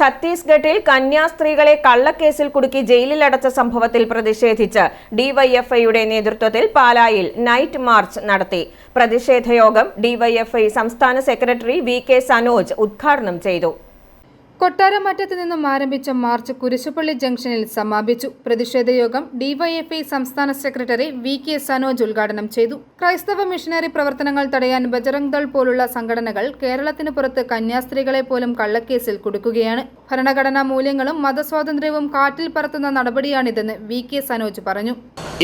ഛത്തീസ്ഗഡിൽ കന്യാസ്ത്രീകളെ കള്ളക്കേസിൽ കുടുക്കി ജയിലിലടച്ച സംഭവത്തിൽ പ്രതിഷേധിച്ച് ഡിവൈഎഫ്ഐയുടെ നേതൃത്വത്തിൽ പാലായിൽ നൈറ്റ് മാർച്ച് നടത്തി. പ്രതിഷേധയോഗം ഡിവൈഎഫ്ഐ സംസ്ഥാന സെക്രട്ടറി വി കെ സനോജ് ഉദ്ഘാടനം ചെയ്തു. കൊട്ടാരമറ്റത്ത് നിന്നും ആരംഭിച്ച മാർച്ച് കുരിശുപള്ളി ജംഗ്ഷനിൽ സമാപിച്ചു. പ്രതിഷേധ യോഗം ഡിവൈഎഫ്ഐ സംസ്ഥാന സെക്രട്ടറി വി കെ സനോജ് ഉദ്ഘാടനം ചെയ്തു. ക്രൈസ്തവ മിഷനറി പ്രവർത്തനങ്ങൾ തടയാൻ ബജറംഗ് ദൾ പോലുള്ള സംഘടനകൾ കേരളത്തിന് പുറത്ത് കന്യാസ്ത്രീകളെ പോലും കള്ളക്കേസിൽ കുടുക്കുകയാണ്. ഭരണഘടനാ മൂല്യങ്ങളും മതസ്വാതന്ത്ര്യവും കാറ്റിൽ പറത്തുന്ന നടപടിയാണിതെന്ന് വി കെ സനോജ് പറഞ്ഞു.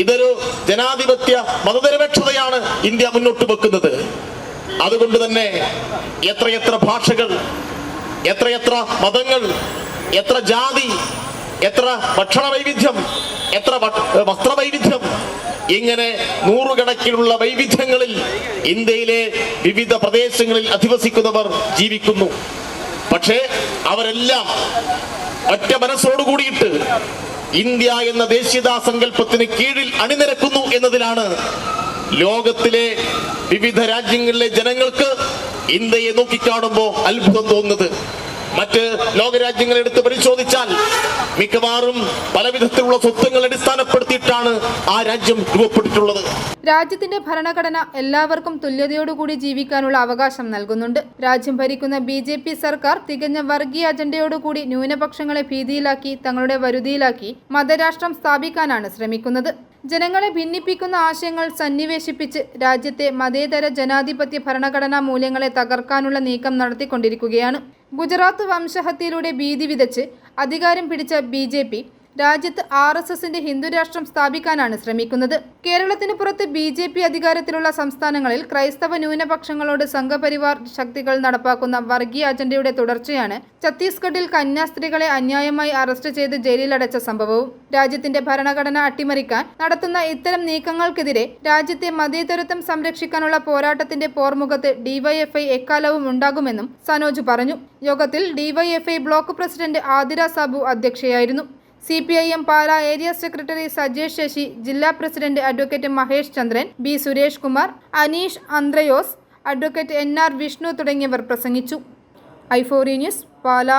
ഇതൊരു ജനാധിപത്യ മതനിരപേക്ഷതയാണ് ഇന്ത്യ മുന്നോട്ട് വെക്കുന്നത്. അതുകൊണ്ട് തന്നെ എത്രയെത്ര ഭാഷകൾ എത്രയെത്ര മതങ്ങൾ എത്ര ജാതി എത്ര ഭക്ഷണ വൈവിധ്യം എത്ര വസ്ത്ര വസ്ത്രവൈവിധ്യം ഇങ്ങനെ നൂറുകണക്കിനുള്ള വൈവിധ്യങ്ങളിൽ ഇന്ത്യയിലെ വിവിധ പ്രദേശങ്ങളിൽ അധിവസിക്കുന്നവർ ജീവിക്കുന്നു. പക്ഷേ അവരെല്ലാം ഒറ്റ മനസ്സോടുകൂടിയിട്ട് ഇന്ത്യ എന്ന ദേശീയതാ സങ്കല്പത്തിന് കീഴിൽ അണിനിരക്കുന്നു എന്നതിലാണ് ലോകത്തിലെ വിവിധ രാജ്യങ്ങളിലെ ജനങ്ങൾക്ക് ഇന്ത്യയെ നോക്കിക്കാണുമ്പോൾ അത്ഭുതം തോന്നുന്നത്. മറ്റ് ലോകരാജ്യങ്ങൾ എടുത്ത് പരിശോധിച്ചാൽ മിക്കവാറും പല വിധത്തിലുള്ള സ്വത്വങ്ങൾ അടിസ്ഥാനപ്പെടുത്തിയിട്ടാണ് ആ രാജ്യം രൂപപ്പെട്ടിട്ടുള്ളത്. രാജ്യത്തിന്റെ ഭരണഘടന എല്ലാവർക്കും തുല്യതയോടുകൂടി ജീവിക്കാനുള്ള അവകാശം നൽകുന്നുണ്ട്. രാജ്യം ഭരിക്കുന്ന ബി ജെ പി സർക്കാർ തികഞ്ഞ വർഗീയ അജണ്ടയോടുകൂടി ന്യൂനപക്ഷങ്ങളെ ഭീതിയിലാക്കി തങ്ങളുടെ വരുതിയിലാക്കി മതരാഷ്ട്രം സ്ഥാപിക്കാനാണ് ശ്രമിക്കുന്നത്. ജനങ്ങളെ ഭിന്നിപ്പിക്കുന്ന ആശയങ്ങൾ സന്നിവേശിപ്പിച്ച് രാജ്യത്തെ മതേതര ജനാധിപത്യ ഭരണഘടനാ മൂല്യങ്ങളെ തകർക്കാനുള്ള നീക്കം നടത്തിക്കൊണ്ടിരിക്കുകയാണ്. ഗുജറാത്ത് വംശഹത്യയിലൂടെ ഭീതി വിതച്ച് അധികാരം പിടിച്ച ബി രാജ്യത്ത് ആർ എസ് എസിന്റെ ഹിന്ദുരാഷ്ട്രം സ്ഥാപിക്കാനാണ് ശ്രമിക്കുന്നത്. കേരളത്തിന് പുറത്ത് ബി ജെ പി അധികാരത്തിലുള്ള സംസ്ഥാനങ്ങളിൽ ക്രൈസ്തവ ന്യൂനപക്ഷങ്ങളോട് സംഘപരിവാർ ശക്തികൾ നടപ്പാക്കുന്ന വർഗീയ അജണ്ടയുടെ തുടർച്ചയാണ് ഛത്തീസ്ഗഡിൽ കന്യാസ്ത്രീകളെ അന്യായമായി അറസ്റ്റ് ചെയ്ത് ജയിലിലടച്ച സംഭവവും. രാജ്യത്തിന്റെ ഭരണഘടന അട്ടിമറിക്കാൻ നടത്തുന്ന ഇത്തരം നീക്കങ്ങൾക്കെതിരെ രാജ്യത്തെ മതേതരത്വം സംരക്ഷിക്കാനുള്ള പോരാട്ടത്തിന്റെ പോർമുഖത്ത് ഡിവൈഎഫ്ഐ എക്കാലവും ഉണ്ടാകുമെന്നും സനോജ് പറഞ്ഞു. യോഗത്തിൽ DYFI block president Athira Sabu അധ്യക്ഷയായിരുന്നു. C P I M Pala area secretary Sajesh Sasi ജില്ലാ president advocate Mahesh Chandran B Suresh Kumar Aneesh Anthrayose advocate N R Vishnu തുടങ്ങിയവർ പ്രസംഗിച്ചു. ഐഫോറി ന്യൂസ് പാല.